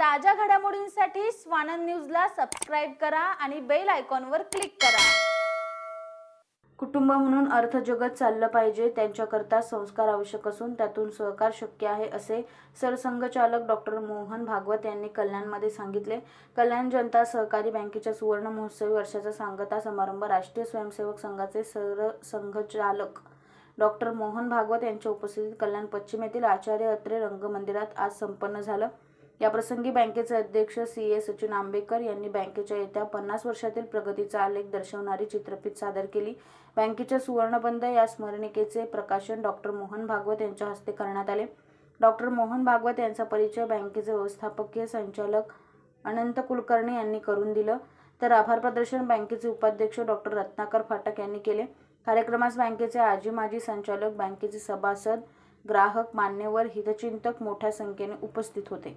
ताज्या घडामोडींसाठी स्वानंद न्यूजला सबस्क्राईब करा आणि बेल आयकॉनवर क्लिक करा. कुटुंब म्हणून अर्थजगत चाललं पाहिजे त्यांच्याकरता संस्कार आवश्यक असून त्यातून सहकार शक्य आहे असे सरसंघचालक डॉक्टर मोहन भागवत यांनी कल्याणमध्ये सांगितले. कल्याण जनता सहकारी बँकेच्या सुवर्ण महोत्सवी वर्षाचा सांगता समारंभ राष्ट्रीय स्वयंसेवक संघाचे सरसंघचालक डॉक्टर मोहन भागवत यांच्या उपस्थितीत कल्याण पश्चिम येथील आचार्य अत्रे रंगमंदिरात आज संपन्न झालं. याप्रसंगी बँकेचे अध्यक्ष सी ए सचिन आंबेकर यांनी बँकेच्या येत्या पन्नास वर्षातील प्रगतीचा आलेख दर्शवणारी चित्रफित सादर केली. बँकेच्या सुवर्णबंध या स्मरणिकेचे प्रकाशन डॉक्टर मोहन भागवत यांच्या हस्ते करण्यात आले. डॉक्टर मोहन भागवत यांचा परिचय बँकेचे व्यवस्थापकीय संचालक अनंत कुलकर्णी यांनी करून दिलं. तर आभार प्रदर्शन बँकेचे उपाध्यक्ष डॉक्टर रत्नाकर फाटक यांनी केले. कार्यक्रमास बँकेचे आजी माजी संचालक बँकेचे सभासद ग्राहक मान्यवर हितचिंतक मोठ्या संख्येने उपस्थित होते.